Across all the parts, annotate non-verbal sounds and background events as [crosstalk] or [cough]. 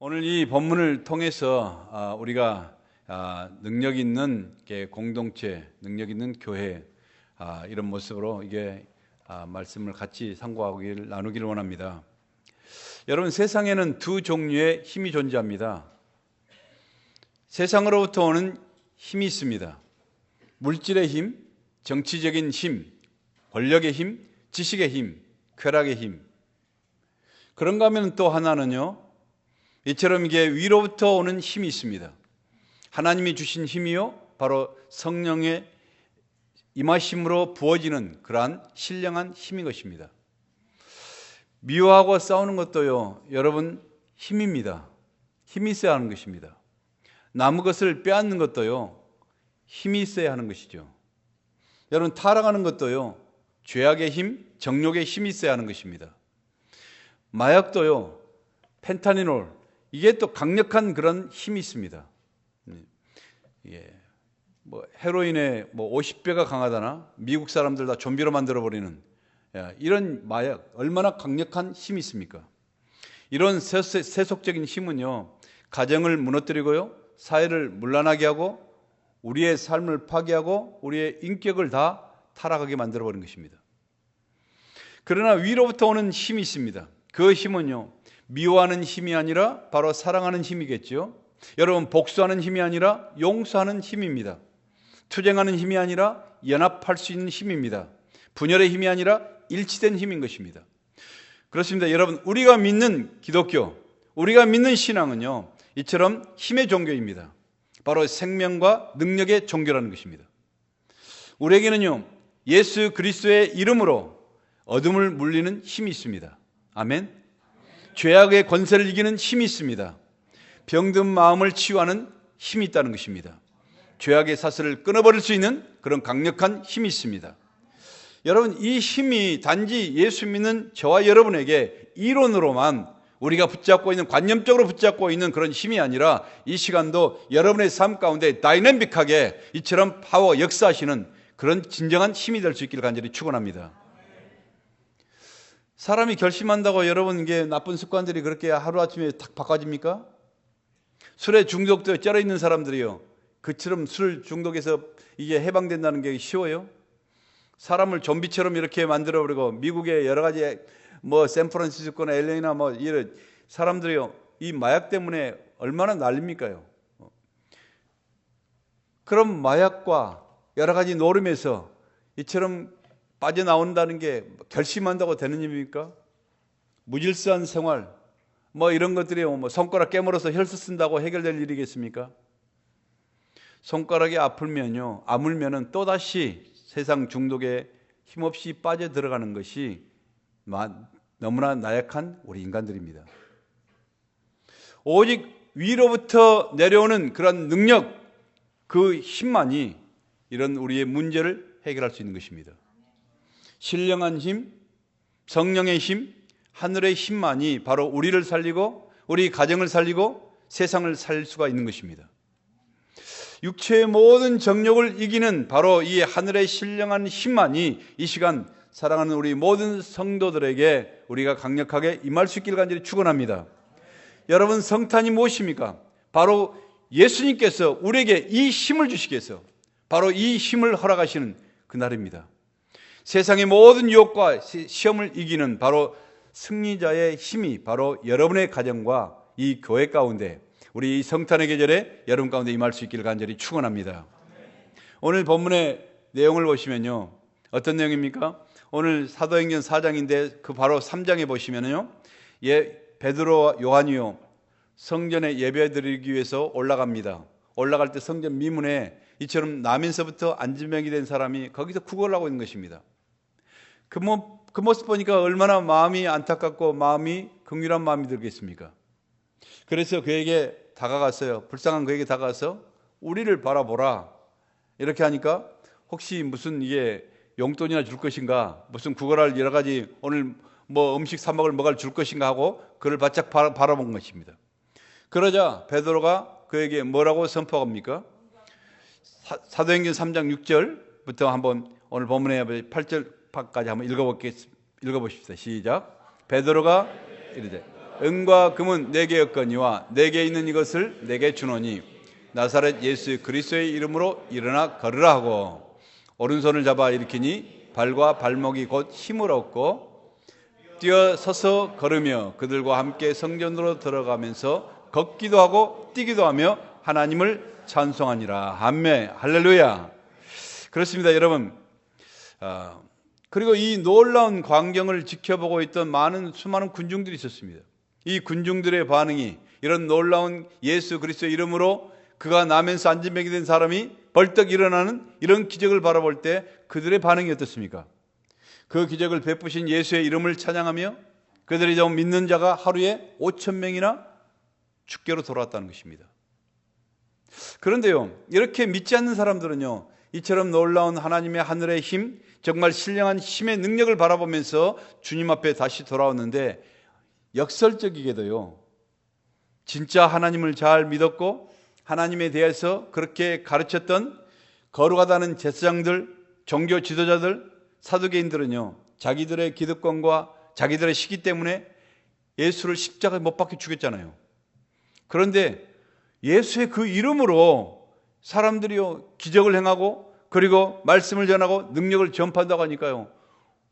오늘 이 본문을 통해서 아, 우리가 아, 능력 있는 공동체, 능력 있는 교회 아, 이런 모습으로 이게 아, 말씀을 같이 상고하기를 나누기를 원합니다. 여러분 세상에는 두 종류의 힘이 존재합니다. 세상으로부터 오는 힘이 있습니다. 물질의 힘, 정치적인 힘, 권력의 힘, 지식의 힘, 쾌락의 힘. 그런가 하면 또 하나는요. 이처럼 이게 위로부터 오는 힘이 있습니다. 하나님이 주신 힘이요. 바로 성령의 임하심으로 부어지는 그러한 신령한 힘인 것입니다. 미워하고 싸우는 것도요. 여러분 힘입니다. 힘이 있어야 하는 것입니다. 남의 것을 빼앗는 것도요. 힘이 있어야 하는 것이죠. 여러분 타락하는 것도요. 죄악의 힘, 정욕의 힘이 있어야 하는 것입니다. 마약도요. 펜타니놀 이게 또 강력한 그런 힘이 있습니다. 예. 뭐 헤로인의 뭐 50배가 강하다나 미국 사람들 다 좀비로 만들어 버리는 이런 마약 얼마나 강력한 힘이 있습니까? 이런 세속적인 힘은요 가정을 무너뜨리고요 사회를 문란하게 하고 우리의 삶을 파괴하고 우리의 인격을 다 타락하게 만들어 버린 것입니다. 그러나 위로부터 오는 힘이 있습니다. 그 힘은요 미워하는 힘이 아니라 바로 사랑하는 힘이겠죠. 여러분 복수하는 힘이 아니라 용서하는 힘입니다. 투쟁하는 힘이 아니라 연합할 수 있는 힘입니다. 분열의 힘이 아니라 일치된 힘인 것입니다. 그렇습니다. 여러분, 우리가 믿는 기독교, 우리가 믿는 신앙은요, 이처럼 힘의 종교입니다. 바로 생명과 능력의 종교라는 것입니다. 우리에게는요, 예수 그리스도의 이름으로 어둠을 물리는 힘이 있습니다. 아멘. 죄악의 권세를 이기는 힘이 있습니다. 병든 마음을 치유하는 힘이 있다는 것입니다. 죄악의 사슬을 끊어버릴 수 있는 그런 강력한 힘이 있습니다. 여러분, 이 힘이 단지 예수 믿는 저와 여러분에게 이론으로만 우리가 붙잡고 있는 관념적으로 붙잡고 있는 그런 힘이 아니라 이 시간도 여러분의 삶 가운데 다이내믹하게 이처럼 파워 역사하시는 그런 진정한 힘이 될 수 있기를 간절히 축원합니다. 사람이 결심한다고 여러분 이게 나쁜 습관들이 그렇게 하루아침에 탁 바꿔집니까? 술에 중독되어 쩔어 있는 사람들이요. 그처럼 술 중독에서 이게 해방된다는 게 쉬워요? 사람을 좀비처럼 이렇게 만들어 버리고 미국의 여러 가지 뭐 샌프란시스코나 LA나 뭐 이런 사람들이요. 이 마약 때문에 얼마나 난립니까요? 그럼 마약과 여러 가지 노름에서 이처럼 빠져나온다는 게 결심한다고 되는 일입니까? 무질서한 생활, 뭐 이런 것들이 뭐 손가락 깨물어서 혈수 쓴다고 해결될 일이겠습니까? 손가락이 아플면요, 아물면은 또다시 세상 중독에 힘없이 빠져 들어가는 것이 너무나 나약한 우리 인간들입니다. 오직 위로부터 내려오는 그런 능력, 그 힘만이 이런 우리의 문제를 해결할 수 있는 것입니다. 신령한 힘, 성령의 힘, 하늘의 힘만이 바로 우리를 살리고 우리 가정을 살리고 세상을 살릴 수가 있는 것입니다. 육체의 모든 정욕을 이기는 바로 이 하늘의 신령한 힘만이 이 시간 사랑하는 우리 모든 성도들에게 우리가 강력하게 임할 수 있기를 간절히 축원합니다. 여러분 성탄이 무엇입니까? 바로 예수님께서 우리에게 이 힘을 주시겠어. 바로 이 힘을 허락하시는 그날입니다. 세상의 모든 유혹과 시험을 이기는 바로 승리자의 힘이 바로 여러분의 가정과 이 교회 가운데 우리 성탄의 계절에 여러분 가운데 임할 수 있기를 간절히 축원합니다. 오늘 본문의 내용을 보시면요. 어떤 내용입니까? 오늘 사도행전 4장인데 그 바로 3장에 보시면요. 예, 베드로와 요한이요. 성전에 예배드리기 위해서 올라갑니다. 올라갈 때 성전 미문에 이처럼 나면서부터 안진병이 된 사람이 거기서 구걸을 하고 있는 것입니다. 그, 모, 그 모습 보니까 얼마나 마음이 안타깝고 마음이 긍휼한 마음이 들겠습니까? 그래서 그에게 다가갔어요. 불쌍한 그에게 다가가서 우리를 바라보라. 이렇게 하니까 혹시 무슨 이게 용돈이나 줄 것인가, 무슨 구걸할 여러 가지 오늘 뭐 음식 사 먹을 뭐가 줄 것인가 하고 그를 바짝 바라, 본 것입니다. 그러자 베드로가 그에게 뭐라고 선포합니까? 사, 도행전 3장 6절부터 한번 오늘 본문의 8절 까지 한번 읽어보겠습니다. 시작. 베드로가 이르되 은과 금은 내게 없거니와 내게 있는 이것을 내게 주노니 나사렛 예수 그리스도의 이름으로 일어나 걸으라 하고 오른손을 잡아 일으키니 발과 발목이 곧 힘을 얻고 뛰어 서서 걸으며 그들과 함께 성전으로 들어가면서 걷기도 하고 뛰기도 하며 하나님을 찬송하니라 아멘 할렐루야 그렇습니다 여러분 아, 그리고 이 놀라운 광경을 지켜보고 있던 많은 수많은 군중들이 있었습니다 이 군중들의 반응이 이런 놀라운 예수 그리스도 이름으로 그가 나면서 안진병이 된 사람이 벌떡 일어나는 이런 기적을 바라볼 때 그들의 반응이 어떻습니까? 그 기적을 베푸신 예수의 이름을 찬양하며 그들이 좀 믿는 자가 하루에 5천 명이나 축교로 돌아왔다는 것입니다. 그런데요, 이렇게 믿지 않는 사람들은요, 이처럼 놀라운 하나님의 하늘의 힘, 정말 신령한 힘의 능력을 바라보면서 주님 앞에 다시 돌아왔는데 역설적이게도요, 진짜 하나님을 잘 믿었고 하나님에 대해서 그렇게 가르쳤던 거룩하다는 제사장들, 종교 지도자들, 사두개인들은요, 자기들의 기득권과 자기들의 시기 때문에 예수를 십자가에 못 박혀 죽였잖아요. 그런데 예수의 그 이름으로 사람들이요, 기적을 행하고 그리고 말씀을 전하고 능력을 전파한다고 하니까요.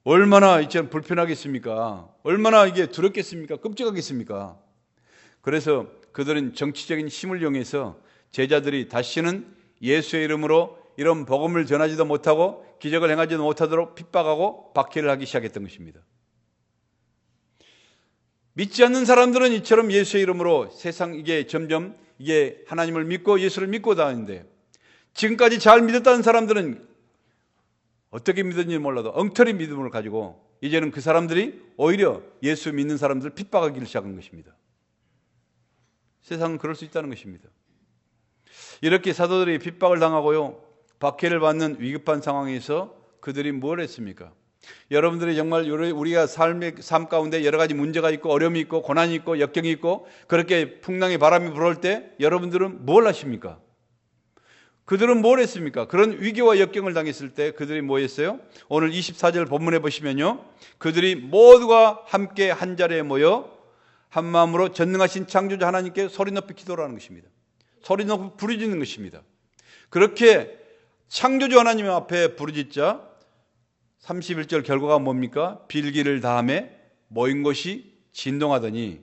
얼마나 이처럼 불편하겠습니까? 얼마나 이게 두렵겠습니까? 끔찍하겠습니까? 그래서 그들은 정치적인 힘을 이용해서 제자들이 다시는 예수의 이름으로 이런 복음을 전하지도 못하고 기적을 행하지도 못하도록 핍박하고 박해를 하기 시작했던 것입니다. 믿지 않는 사람들은 이처럼 예수의 이름으로 세상 이게 점점 이게 하나님을 믿고 예수를 믿고 다니는데 지금까지 잘 믿었다는 사람들은 어떻게 믿었는지 몰라도 엉터리 믿음을 가지고 이제는 그 사람들이 오히려 예수 믿는 사람들을 핍박하기를 시작한 것입니다. 세상은 그럴 수 있다는 것입니다. 이렇게 사도들이 핍박을 당하고요. 박해를 받는 위급한 상황에서 그들이 뭘 했습니까? 여러분들이 정말 우리가 삶의 삶 가운데 여러 가지 문제가 있고 어려움이 있고 고난이 있고 역경이 있고 그렇게 풍랑의 바람이 불어올 때 여러분들은 뭘 하십니까? 그들은 뭘 했습니까? 그런 위기와 역경을 당했을 때 그들이 뭐 했어요? 오늘 24절 본문에 보시면요. 그들이 모두가 함께 한 자리에 모여 한 마음으로 전능하신 창조자 하나님께 소리 높이 기도를 하는 것입니다. 소리 높이 부르짖는 것입니다. 그렇게 창조주 하나님 앞에 부르짖자 31절 결과가 뭡니까? 빌기를 다음에 모인 것이 진동하더니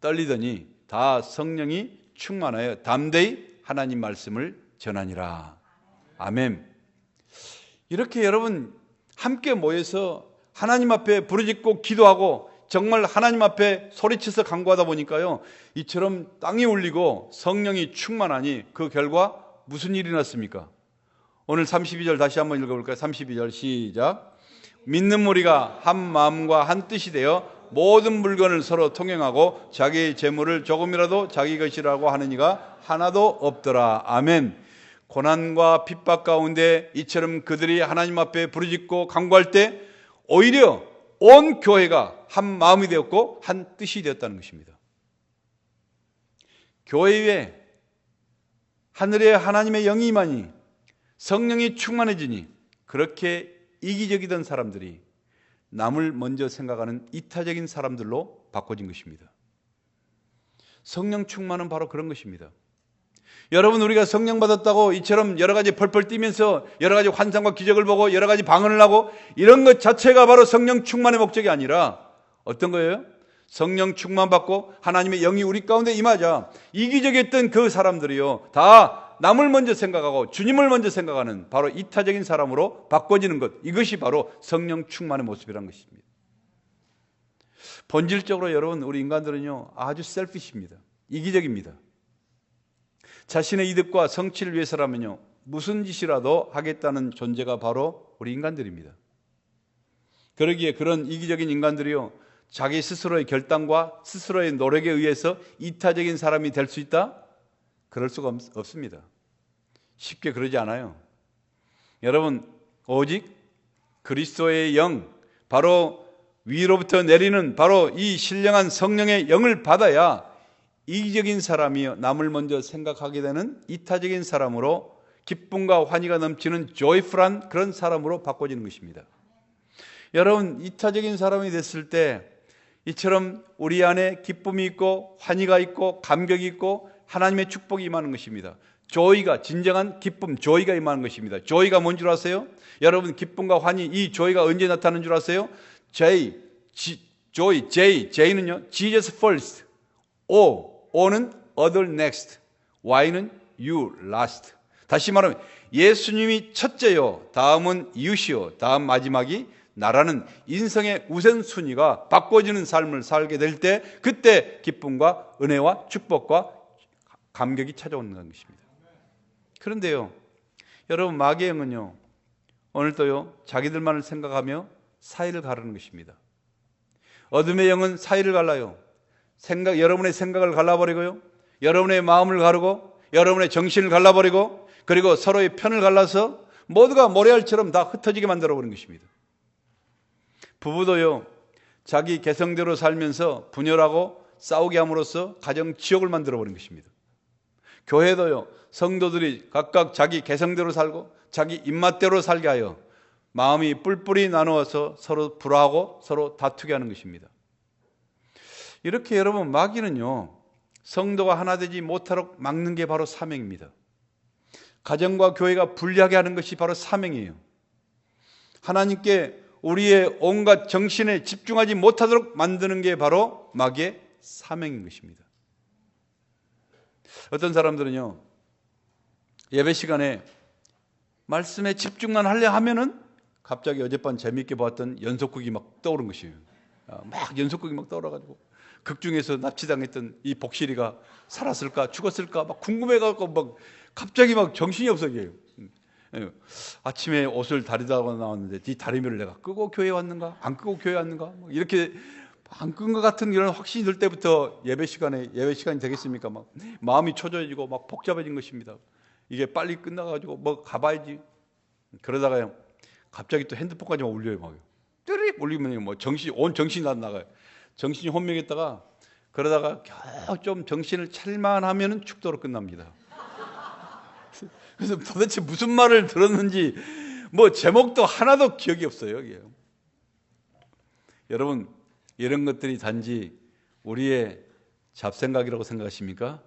떨리더니 다 성령이 충만하여 담대히 하나님 말씀을 전하니라. 아멘. 이렇게 여러분 함께 모여서 하나님 앞에 부르짖고 기도하고 정말 하나님 앞에 소리쳐서 간구하다 보니까요. 이처럼 땅이 울리고 성령이 충만하니 그 결과 무슨 일이 났습니까? 오늘 32절 다시 한번 읽어볼까요? 32절 시작. 믿는 무리가 한 마음과 한 뜻이 되어 모든 물건을 서로 통행하고 자기 재물을 조금이라도 자기 것이라고 하는 이가 하나도 없더라. 아멘. 고난과 핍박 가운데 이처럼 그들이 하나님 앞에 부르짖고 간구할 때 오히려 온 교회가 한 마음이 되었고 한 뜻이 되었다는 것입니다. 교회에 하늘에 하나님의 영이 임하니 성령이 충만해지니 그렇게 이기적이던 사람들이 남을 먼저 생각하는 이타적인 사람들로 바꿔진 것입니다. 성령 충만은 바로 그런 것입니다. 여러분 우리가 성령 받았다고 이처럼 여러 가지 펄펄 뛰면서 여러 가지 환상과 기적을 보고 여러 가지 방언을 하고 이런 것 자체가 바로 성령 충만의 목적이 아니라 어떤 거예요? 성령 충만 받고 하나님의 영이 우리 가운데 임하자 이기적이었던 그 사람들이요 다 남을 먼저 생각하고 주님을 먼저 생각하는 바로 이타적인 사람으로 바꿔지는 것 이것이 바로 성령 충만의 모습이라는 것입니다. 본질적으로 여러분 우리 인간들은요 아주 셀피십니다. 이기적입니다. 자신의 이득과 성취를 위해서라면요, 무슨 짓이라도 하겠다는 존재가 바로 우리 인간들입니다. 그러기에 그런 이기적인 인간들이요, 자기 스스로의 결단과 스스로의 노력에 의해서 이타적인 사람이 될 수 있다? 그럴 수가 없, 습니다 쉽게 그러지 않아요. 여러분, 오직 그리스도의 영, 바로 위로부터 내리는 바로 이 신령한 성령의 영을 받아야 이기적인 사람이요 남을 먼저 생각하게 되는 이타적인 사람으로 기쁨과 환희가 넘치는 조이풀한 그런 사람으로 바꿔지는 것입니다. 여러분 이타적인 사람이 됐을 때 이처럼 우리 안에 기쁨이 있고 환희가 있고 감격이 있고 하나님의 축복이 임하는 것입니다. 조이가 진정한 기쁨, 조이가 임하는 것입니다. 조이가 뭔 줄 아세요? 여러분 기쁨과 환희 이 조이가 언제 나타나는 줄 아세요? J, G, joy, J, J는요. Jesus first. O, O는 other next. Y는 you last. 다시 말하면 예수님이 첫째요. 다음은 이웃이요. 다음 마지막이 나라는 인생의 우선순위가 바꿔지는 삶을 살게 될 때 그때 기쁨과 은혜와 축복과 감격이 찾아오는 것입니다. 그런데요. 여러분 마귀의 영은요. 오늘도요. 자기들만을 생각하며 사이를 가르는 것입니다. 어둠의 영은 사이를 갈라요. 생각 여러분의 생각을 갈라버리고요. 여러분의 마음을 가르고 여러분의 정신을 갈라버리고 그리고 서로의 편을 갈라서 모두가 모래알처럼 다 흩어지게 만들어 버린 것입니다. 부부도요. 자기 개성대로 살면서 분열하고 싸우게 함으로써 가정 지옥을 만들어 버린 것입니다. 교회도요. 성도들이 각각 자기 개성대로 살고 자기 입맛대로 살게 하여 마음이 뿔뿔이 나누어서 서로 불화하고 서로 다투게 하는 것입니다. 이렇게 여러분 마귀는요. 성도가 하나 되지 못하도록 막는 게 바로 사명입니다. 가정과 교회가 분리하게 하는 것이 바로 사명이에요. 하나님께 우리의 온갖 정신에 집중하지 못하도록 만드는 게 바로 마귀의 사명인 것입니다. 어떤 사람들은요, 예배 시간에 말씀에 집중만 하려 하면은 갑자기 어젯밤 재미있게 봤던 연속극이 막 떠오른 것이에요. 아, 막 연속극이 막 떠올라가지고 극 중에서 납치당했던 이 복실이가 살았을까 죽었을까 막 궁금해갖고 막 갑자기 막 정신이 없어져요. 예. 아침에 옷을 다리다가 나왔는데 이 다리미를 내가 끄고 교회 왔는가 안 끄고 교회 왔는가 이렇게 것 같은 이런 확신이 들 때부터 예배 시간에 예배 시간이 되겠습니까? 막 마음이 초조해지고 막 복잡해진 것입니다. 이게 빨리 끝나가지고 뭐 가봐야지. 그러다가요 갑자기 또 핸드폰까지 막 울려요 막. 뚜리 울리면 뭐 정신 온 정신이 안 나가요. 정신이 혼미했다가 그러다가 겨우 좀 정신을 차릴만 하면은 축도로 끝납니다. 그래서 도대체 무슨 말을 들었는지 뭐 제목도 하나도 기억이 없어요. 이게. 여러분 이런 것들이 단지 우리의 잡생각이라고 생각하십니까?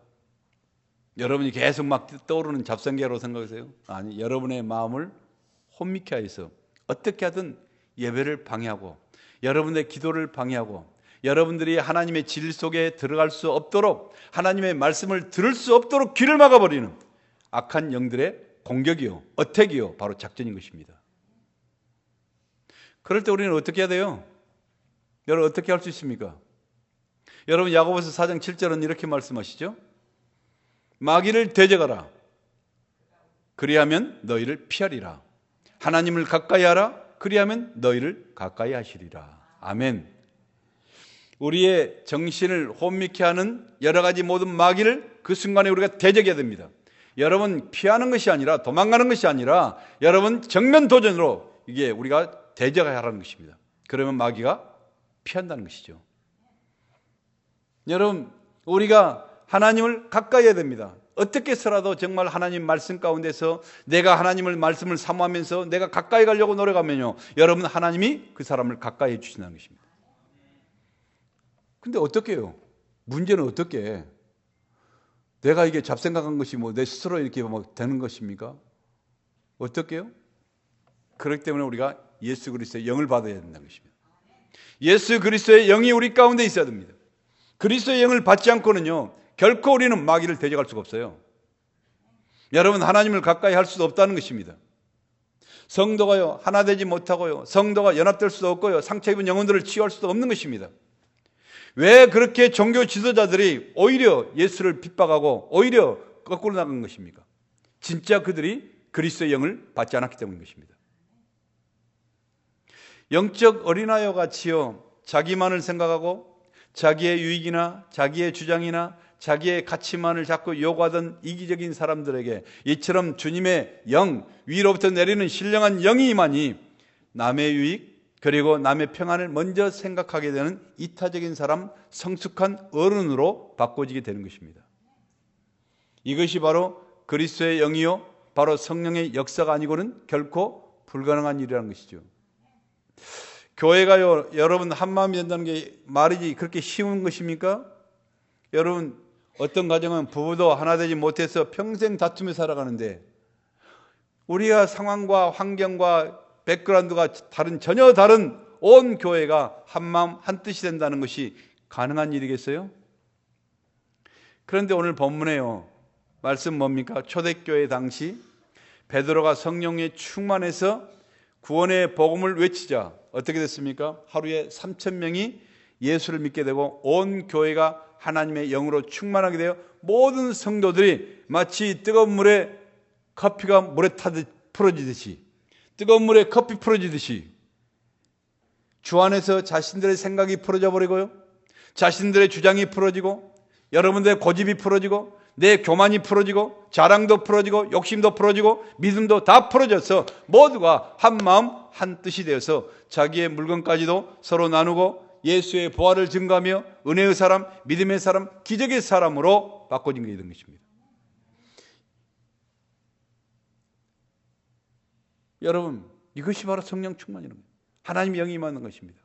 여러분이 계속 막 떠오르는 잡생각이라고 생각하세요? 아니 여러분의 마음을 혼미케 하여서 어떻게 하든 예배를 방해하고 여러분의 기도를 방해하고 여러분들이 하나님의 질 속에 들어갈 수 없도록 하나님의 말씀을 들을 수 없도록 귀를 막아버리는 악한 영들의 공격이요, 어택이요, 바로 작전인 것입니다. 그럴 때 우리는 어떻게 해야 돼요? 여러분 어떻게 할 수 있습니까? 여러분 야고보서 4장 7절은 이렇게 말씀하시죠. 마귀를 대적하라. 그리하면 너희를 피하리라. 하나님을 가까이 하라. 그리하면 너희를 가까이 하시리라. 아멘. 우리의 정신을 혼미케 하는 여러 가지 모든 마귀를 그 순간에 우리가 대적해야 됩니다. 여러분 피하는 것이 아니라 도망가는 것이 아니라 여러분 정면 도전으로 이게 우리가 대적해야 하는 것입니다. 그러면 마귀가 피한다는 것이죠. 여러분 우리가 하나님을 가까이 해야 됩니다. 어떻게 해서라도 정말 하나님 말씀 가운데서 내가 하나님을 말씀을 사모하면서 내가 가까이 가려고 노력하면요. 여러분 하나님이 그 사람을 가까이 해 주신다는 것입니다. 근데 어떻게 해요? 문제는 어떻게 해? 내가 이게 잡생각한 것이 뭐 내 스스로 이렇게 막 되는 것입니까? 어떻게요? 그렇기 때문에 우리가 예수 그리스도의 영을 받아야 된다는 것입니다. 예수 그리스도의 영이 우리 가운데 있어야 됩니다. 그리스도의 영을 받지 않고는요, 결코 우리는 마귀를 대적할 수가 없어요. 여러분, 하나님을 가까이 할 수도 없다는 것입니다. 성도가요, 하나 되지 못하고요, 성도가 연합될 수도 없고요, 상처 입은 영혼들을 치유할 수도 없는 것입니다. 왜 그렇게 종교 지도자들이 오히려 예수를 핍박하고 오히려 거꾸로 나간 것입니까? 진짜 그들이 그리스도의 영을 받지 않았기 때문인 것입니다. 영적 어린아이와 같이요, 자기만을 생각하고 자기의 유익이나 자기의 주장이나 자기의 가치만을 자꾸 요구하던 이기적인 사람들에게 이처럼 주님의 영, 위로부터 내리는 신령한 영이 임하니 남의 유익, 그리고 남의 평안을 먼저 생각하게 되는 이타적인 사람, 성숙한 어른으로 바꿔지게 되는 것입니다. 이것이 바로 그리스도의 영이요, 바로 성령의 역사가 아니고는 결코 불가능한 일이라는 것이죠. 교회가요, 여러분 한 마음이 된다는 게 말이지 그렇게 쉬운 것입니까? 여러분 어떤 가정은 부부도 하나 되지 못해서 평생 다투며 살아가는데 우리가 상황과 환경과 백그라운드가 다른 전혀 다른 온 교회가 한 마음 한 뜻이 된다는 것이 가능한 일이겠어요? 그런데 오늘 본문에요. 말씀 뭡니까? 초대교회 당시 베드로가 성령에 충만해서 구원의 복음을 외치자 어떻게 됐습니까? 하루에 3천 명이 예수를 믿게 되고 온 교회가 하나님의 영으로 충만하게 되어 모든 성도들이 마치 뜨거운 물에 커피가 물에 타듯 풀어지듯이 뜨거운 물에 커피 풀어지듯이 주 안에서 자신들의 생각이 풀어져 버리고요. 자신들의 주장이 풀어지고 여러분들의 고집이 풀어지고 내 교만이 풀어지고 자랑도 풀어지고 욕심도 풀어지고 믿음도 다 풀어져서 모두가 한 마음 한 뜻이 되어서 자기의 물건까지도 서로 나누고 예수의 부활을 증거하며 은혜의 사람, 믿음의 사람, 기적의 사람으로 바꿔진 게된 것입니다. 여러분, 이것이 바로 성령 충만이라는 거예요. 하나님 영이 임하는 것입니다.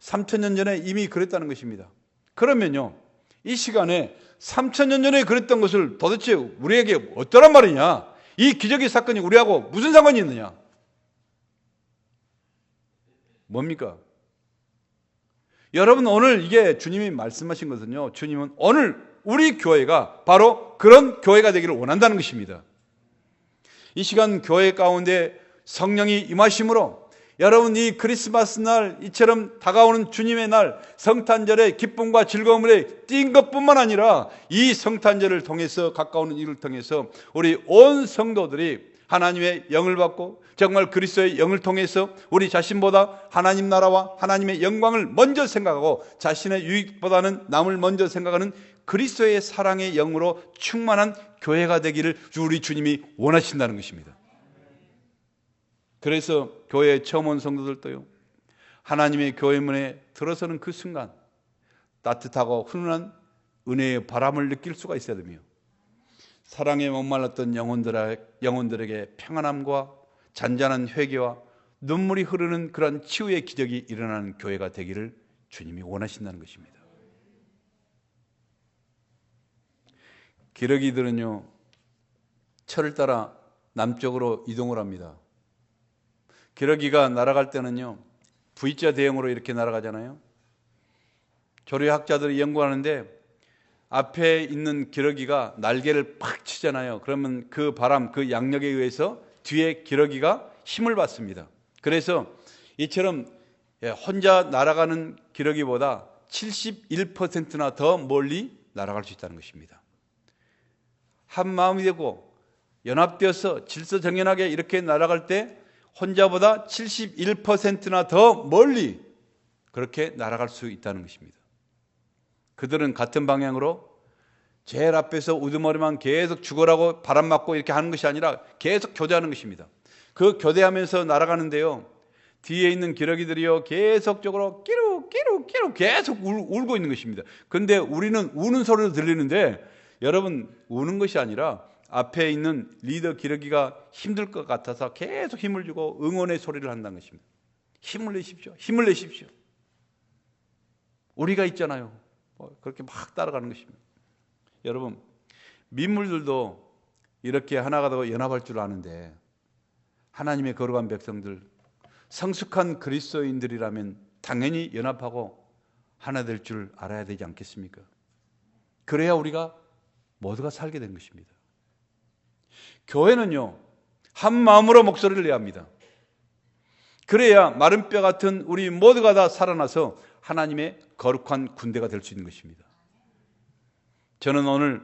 3천년 전에 이미 그랬다는 것입니다. 그러면요, 이 시간에 3천년 전에 그랬던 것을 도대체 우리에게 어떠란 말이냐? 이 기적의 사건이 우리하고 무슨 상관이 있느냐? 뭡니까? 여러분 오늘 이게 주님이 말씀하신 것은요. 주님은 오늘 우리 교회가 바로 그런 교회가 되기를 원한다는 것입니다. 이 시간 교회 가운데 성령이 임하심으로 여러분 이 크리스마스 날 이처럼 다가오는 주님의 날 성탄절의 기쁨과 즐거움을 띈 것뿐만 아니라 이 성탄절을 통해서 가까우는 일을 통해서 우리 온 성도들이 하나님의 영을 받고 정말 그리스도의 영을 통해서 우리 자신보다 하나님 나라와 하나님의 영광을 먼저 생각하고 자신의 유익보다는 남을 먼저 생각하는 그리스도의 사랑의 영으로 충만한 교회가 되기를 우리 주님이 원하신다는 것입니다. 그래서 교회에 처음 온 성도들도요. 하나님의 교회 문에 들어서는 그 순간 따뜻하고 훈훈한 은혜의 바람을 느낄 수가 있어야 되며 사랑에 목말랐던 영혼들에게 평안함과 잔잔한 회개와 눈물이 흐르는 그런 치유의 기적이 일어나는 교회가 되기를 주님이 원하신다는 것입니다. 기러기들은요, 철을 따라 남쪽으로 이동을 합니다. 기러기가 날아갈 때는요, V자 대형으로 이렇게 날아가잖아요. 조류학자들이 연구하는데 앞에 있는 기러기가 날개를 팍 치잖아요. 그러면 그 바람, 그 양력에 의해서 뒤에 기러기가 힘을 받습니다. 그래서 이처럼 예, 혼자 날아가는 기러기보다 71%나 더 멀리 날아갈 수 있다는 것입니다. 한 마음이 되고 연합되어서 질서정연하게 이렇게 날아갈 때 혼자보다 71%나 더 멀리 그렇게 날아갈 수 있다는 것입니다. 그들은 같은 방향으로 제일 앞에서 우두머리만 계속 죽어라고 바람 맞고 이렇게 하는 것이 아니라 계속 교대하는 것입니다. 그 교대하면서 날아가는데요. 뒤에 있는 기러기들이요 계속적으로 끼루 끼루 끼루 계속 울, 울고 있는 것입니다. 근데 우리는 우는 소리로 들리는데 여러분 우는 것이 아니라 앞에 있는 리더 기러기가 힘들 것 같아서 계속 힘을 주고 응원의 소리를 한다는 것입니다. 힘을 내십시오. 힘을 내십시오. 우리가 있잖아요. 뭐 그렇게 막 따라가는 것입니다. 여러분 민물들도 이렇게 하나가 되고 연합할 줄 아는데 하나님의 거룩한 백성들 성숙한 그리스도인들이라면 당연히 연합하고 하나 될 줄 알아야 되지 않겠습니까? 그래야 우리가 모두가 살게 된 것입니다. 교회는요, 한 마음으로 목소리를 내야 합니다. 그래야 마른 뼈 같은 우리 모두가 다 살아나서 하나님의 거룩한 군대가 될 수 있는 것입니다. 저는 오늘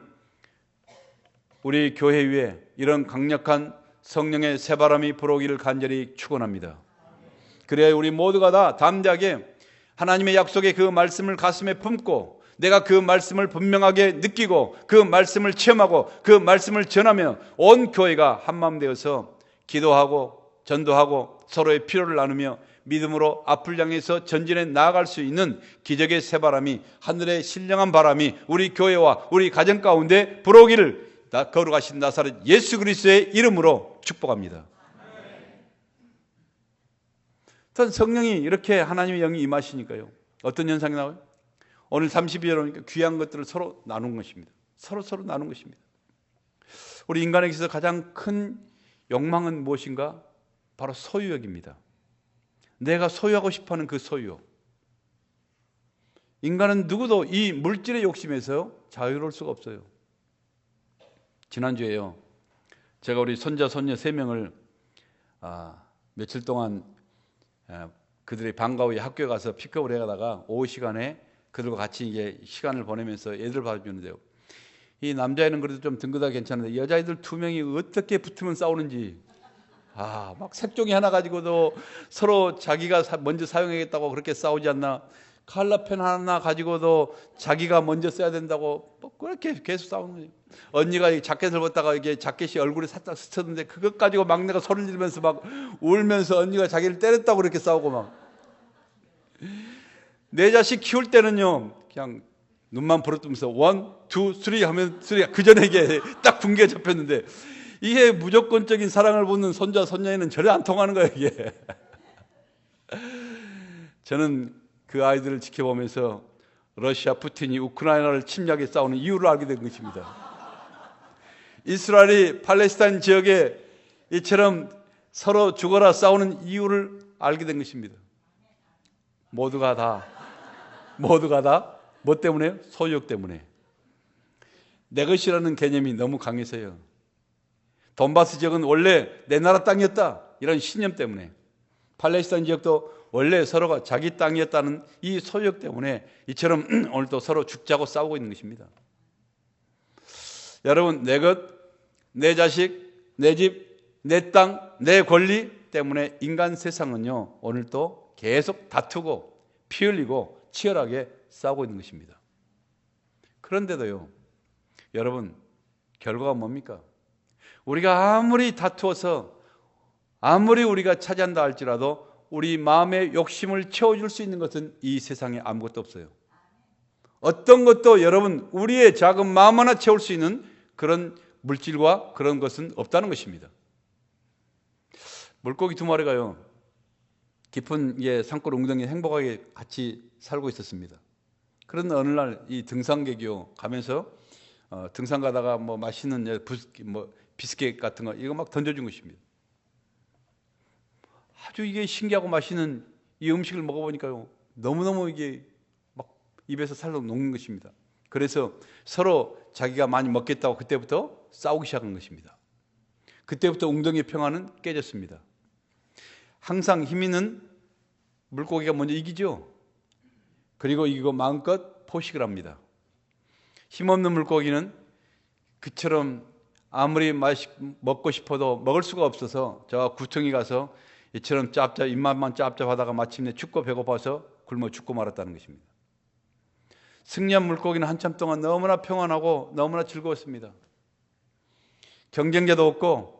우리 교회 위에 이런 강력한 성령의 새바람이 불어오기를 간절히 축원합니다. 그래야 우리 모두가 다 담대하게 하나님의 약속의 그 말씀을 가슴에 품고 내가 그 말씀을 분명하게 느끼고 그 말씀을 체험하고 그 말씀을 전하며 온 교회가 한마음 되어서 기도하고 전도하고 서로의 필요를 나누며 믿음으로 앞을 향해서 전진해 나아갈 수 있는 기적의 새바람이 하늘의 신령한 바람이 우리 교회와 우리 가정 가운데 불어오기를 거룩하신 나사렛 예수 그리스도의 이름으로 축복합니다. 어떤 성령이 이렇게 하나님의 영이 임하시니까요. 어떤 현상이 나와요? 오늘 30일 오니까 귀한 것들을 서로 나눈 것입니다. 서로 서로 나눈 것입니다. 우리 인간에게서 가장 큰 욕망은 무엇인가? 바로 소유욕입니다. 내가 소유하고 싶어 하는 그 소유욕. 인간은 누구도 이 물질의 욕심에서 자유로울 수가 없어요. 지난주에요. 제가 우리 손자, 손녀 세 명을 아, 며칠 동안 아, 그들의 방과 후에 학교에 가서 픽업을 해가다가 오후 시간에 그들과 같이 이제 시간을 보내면서 애들 봐주는데요. 이 남자애는 그래도 좀 든든하게 괜찮은데 여자애들 두 명이 어떻게 붙으면 싸우는지 아, 막 색종이 하나 가지고도 서로 자기가 먼저 사용하겠다고 그렇게 싸우지 않나. 칼라펜 하나 가지고도 자기가 먼저 써야 된다고 뭐 그렇게 계속 싸우는 거예요. 언니가 이 자켓을 벗다가 이게 자켓이 얼굴에 살짝 스쳤는데 그것 가지고 막내가 소리를 지르면서 막 울면서 언니가 자기를 때렸다고 그렇게 싸우고 막. 내 자식 키울 때는요, 그냥 눈만 부릅뜨면서 원, 투, 쓰리 하면 쓰리 그 전에 이게 [laughs] 딱 분기가 잡혔는데 이게 무조건적인 사랑을 보는 손자 손녀에는 절대 안 통하는 거예요 이게. [laughs] 저는 그 아이들을 지켜보면서 러시아 푸틴이 우크라이나를 침략해 싸우는 이유를 알게 된 것입니다. 이스라엘이 팔레스타인 지역에 이처럼 서로 죽어라 싸우는 이유를 알게 된 것입니다. 모두가 다, 모두가 다, 뭐 때문에? 소유욕 때문에. 내 것이라는 개념이 너무 강해서요. 돈바스 지역은 원래 내 나라 땅이었다. 이런 신념 때문에. 팔레스타인 지역도 원래 서로가 자기 땅이었다는 이 소유욕 때문에 이처럼 [clears throat] 오늘도 서로 죽자고 싸우고 있는 것입니다. 여러분, 내 것, 내 자식, 내 집, 내 땅, 내 권리 때문에 인간 세상은요, 오늘도 계속 다투고 피 흘리고 치열하게 싸우고 있는 것입니다. 그런데도요, 여러분, 결과가 뭡니까? 우리가 아무리 다투어서 아무리 우리가 차지한다 할지라도 우리 마음의 욕심을 채워줄 수 있는 것은 이 세상에 아무것도 없어요. 어떤 것도 여러분 우리의 작은 마음 하나 채울 수 있는 그런 물질과 그런 것은 없다는 것입니다. 물고기 두 마리가요. 깊은 예, 산골 웅덩이에 행복하게 같이 살고 있었습니다. 그런 어느 날 이 등산객이요 가면서 어, 등산 가다가 뭐 맛있는 예, 부, 뭐 비스켓 같은 거 이거 막 던져준 것입니다. 아주 이게 신기하고 맛있는 이 음식을 먹어보니까요. 너무너무 이게 막 입에서 살로 녹는 것입니다. 그래서 서로 자기가 많이 먹겠다고 그때부터 싸우기 시작한 것입니다. 그때부터 웅덩이의 평화는 깨졌습니다. 항상 힘 있는 물고기가 먼저 이기죠. 그리고 이거 마음껏 포식을 합니다. 힘없는 물고기는 그처럼 아무리 맛 먹고 싶어도 먹을 수가 없어서 저 구청에 가서 이처럼 짭짭 입맛만 짭짭하다가 마침내 죽고 배고파서 굶어 죽고 말았다는 것입니다. 승리한 물고기는 한참 동안 너무나 평안하고 너무나 즐거웠습니다. 경쟁자도 없고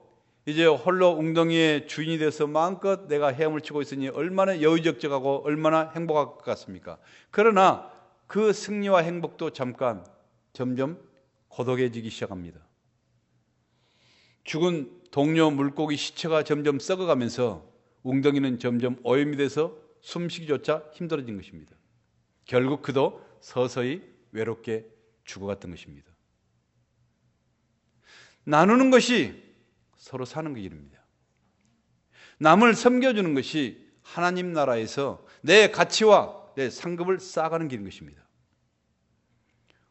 이제 홀로 웅덩이의 주인이 돼서 마음껏 내가 헤엄을 치고 있으니 얼마나 여유적적하고 얼마나 행복할 것 같습니까? 그러나 그 승리와 행복도 잠깐 점점 고독해지기 시작합니다. 죽은 동료 물고기 시체가 점점 썩어가면서 웅덩이는 점점 오염이 돼서 숨쉬기조차 힘들어진 것입니다. 결국 그도 서서히 외롭게 죽어갔던 것입니다. 나누는 것이 서로 사는 길입니다. 남을 섬겨주는 것이 하나님 나라에서 내 가치와 내 상급을 쌓아가는 길인 것입니다.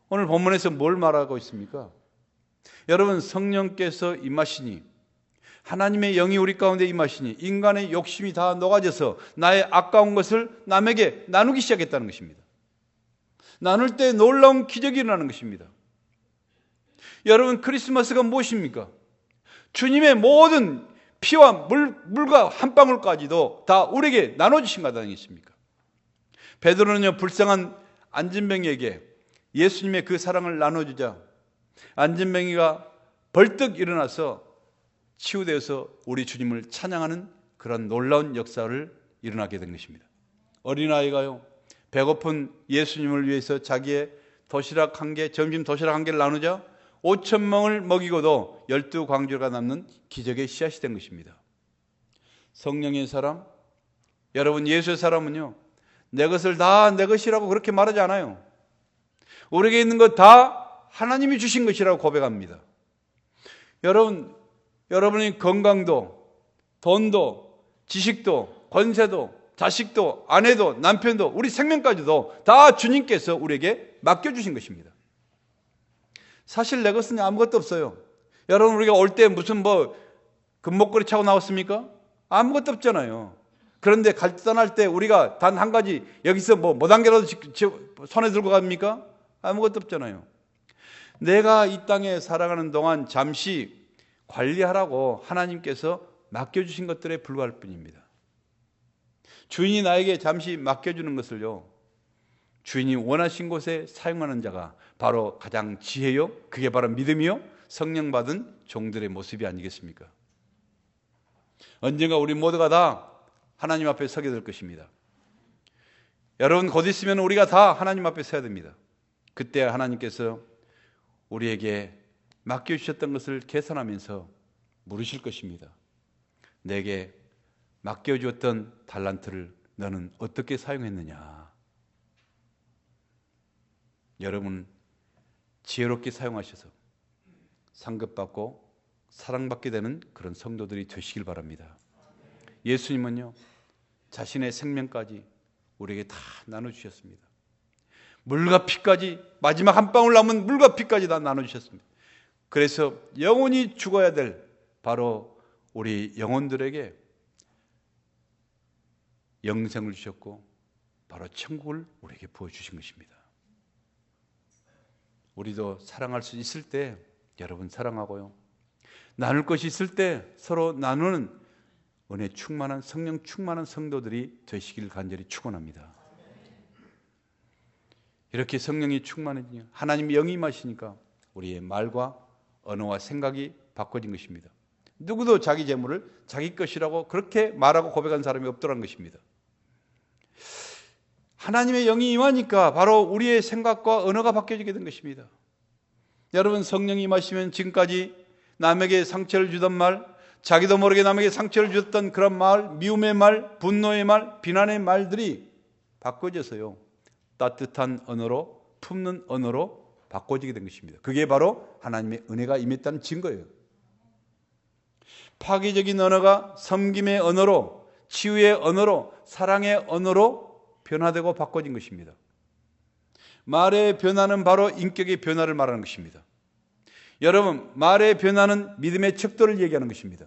오늘 본문에서 뭘 말하고 있습니까? 여러분 성령께서 임하시니 하나님의 영이 우리 가운데 임하시니 인간의 욕심이 다 녹아져서 나의 아까운 것을 남에게 나누기 시작했다는 것입니다. 나눌 때 놀라운 기적이 일어나는 것입니다. 여러분 크리스마스가 무엇입니까? 주님의 모든 피와 물, 물과 한 방울까지도 다 우리에게 나눠주신 것 아니겠습니까? 베드로는요 불쌍한 안진뱅이에게 예수님의 그 사랑을 나눠주자 안진뱅이가 벌떡 일어나서 치유되어서 우리 주님을 찬양하는 그런 놀라운 역사를 일어나게 된 것입니다. 어린아이가요, 배고픈 예수님을 위해서 자기의 도시락 한 개, 점심 도시락 한 개를 나누자 5천 명을 먹이고도 열두 광주가 남는 기적의 씨앗이 된 것입니다. 성령의 사람, 여러분 예수의 사람은요. 내 것을 다 내 것이라고 그렇게 말하지 않아요. 우리에게 있는 것 다 하나님이 주신 것이라고 고백합니다. 여러분, 여러분이 건강도, 돈도, 지식도, 권세도, 자식도, 아내도, 남편도, 우리 생명까지도 다 주님께서 우리에게 맡겨주신 것입니다. 사실 내 것은 아무것도 없어요. 여러분, 우리가 올 때 무슨 뭐 금목걸이 차고 나왔습니까? 아무것도 없잖아요. 그런데 갈 떠날 때 우리가 단 한 가지 여기서 뭐 모단계라도 손에 들고 갑니까? 아무것도 없잖아요. 내가 이 땅에 살아가는 동안 잠시 관리하라고 하나님께서 맡겨주신 것들에 불과할 뿐입니다. 주인이 나에게 잠시 맡겨주는 것을요, 주인이 원하신 곳에 사용하는 자가 바로 가장 지혜요, 그게 바로 믿음이요, 성령 받은 종들의 모습이 아니겠습니까? 언젠가 우리 모두가 다 하나님 앞에 서게 될 것입니다. 여러분 곧 있으면 우리가 다 하나님 앞에 서야 됩니다. 그때 하나님께서 우리에게 맡겨 주셨던 것을 계산하면서 물으실 것입니다. 내게 맡겨 주었던 달란트를 너는 어떻게 사용했느냐? 여러분 지혜롭게 사용하셔서 상급받고 사랑받게 되는 그런 성도들이 되시길 바랍니다. 예수님은요, 자신의 생명까지 우리에게 다 나눠주셨습니다. 물과 피까지, 마지막 한 방울 남은 물과 피까지 다 나눠주셨습니다. 그래서 영원히 죽어야 될 바로 우리 영혼들에게 영생을 주셨고, 바로 천국을 우리에게 부어주신 것입니다. 우리도 사랑할 수 있을 때 여러분 사랑하고요. 나눌 것이 있을 때 서로 나누는 은혜 충만한 성령 충만한 성도들이 되시길 간절히 축원합니다. 이렇게 성령이 충만해지니 하나님의 영이 임하시니까 우리의 말과 언어와 생각이 바꿔진 것입니다. 누구도 자기 재물을 자기 것이라고 그렇게 말하고 고백한 사람이 없더란 것입니다. 하나님의 영이 임하니까 바로 우리의 생각과 언어가 바뀌어지게 된 것입니다. 여러분 성령이 임하시면 지금까지 남에게 상처를 주던 말, 자기도 모르게 남에게 상처를 줬던 그런 말, 미움의 말, 분노의 말, 비난의 말들이 바꿔져서요. 따뜻한 언어로, 품는 언어로 바꿔지게 된 것입니다. 그게 바로 하나님의 은혜가 임했다는 증거예요. 파괴적인 언어가 섬김의 언어로, 치유의 언어로, 사랑의 언어로 변화되고 바꿔진 것입니다. 말의 변화는 바로 인격의 변화를 말하는 것입니다. 여러분, 말의 변화는 믿음의 척도를 얘기하는 것입니다.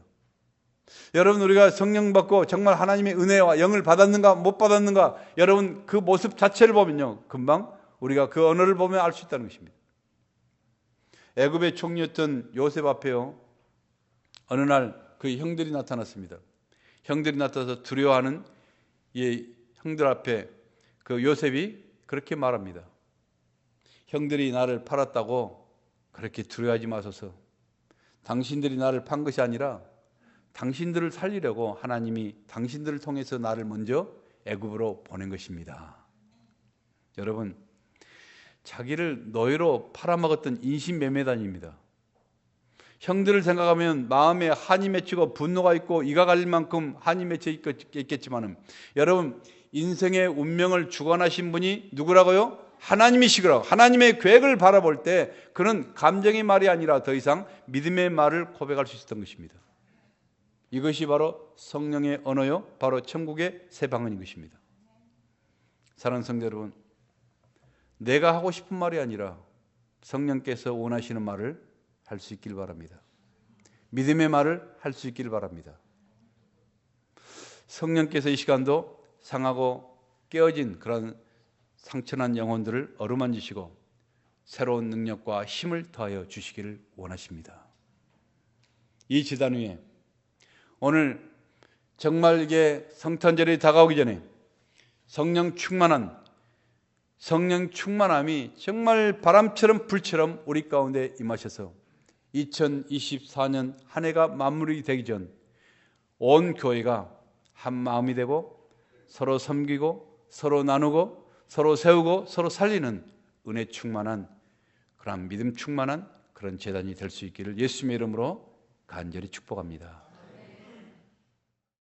여러분, 우리가 성령 받고 정말 하나님의 은혜와 영을 받았는가, 못 받았는가, 여러분, 그 모습 자체를 보면요, 금방 우리가 그 언어를 보면 알 수 있다는 것입니다. 애굽의 총리였던 요셉 앞에요, 어느 날 그 형들이 나타났습니다. 형들이 나타나서 두려워하는 이 형들 앞에 그 요셉이 그렇게 말합니다. 형들이 나를 팔았다고 그렇게 두려워하지 마소서. 당신들이 나를 판 것이 아니라 당신들을 살리려고 하나님이 당신들을 통해서 나를 먼저 애굽으로 보낸 것입니다. 여러분, 자기를 노예로 팔아먹었던 인신매매단입니다. 형들을 생각하면 마음에 한이 맺히고 분노가 있고 이가 갈릴 만큼 한이 맺혀 있겠지만은 여러분 인생의 운명을 주관하신 분이 누구라고요? 하나님이시더라고. 하나님의 계획을 바라볼 때 그는 감정의 말이 아니라 더 이상 믿음의 말을 고백할 수 있었던 것입니다. 이것이 바로 성령의 언어요. 바로 천국의 새 방언인 것입니다. 사랑하는 성도 여러분, 내가 하고 싶은 말이 아니라 성령께서 원하시는 말을 할 수 있길 바랍니다. 믿음의 말을 할 수 있길 바랍니다. 성령께서 이 시간도 상하고 깨어진 그런 상처난 영혼들을 어루만지시고 새로운 능력과 힘을 더하여 주시기를 원하십니다. 이 지단 위에 오늘 정말 이게 성탄절이 다가오기 전에 성령 충만한 성령 충만함이 정말 바람처럼 불처럼 우리 가운데 임하셔서 2024년 한 해가 마무리되기 전 온 교회가 한 마음이 되고 서로 섬기고 서로 나누고 서로 세우고 서로 살리는 은혜 충만한 그런 믿음 충만한 그런 재단이 될 수 있기를 예수님의 이름으로 간절히 축복합니다.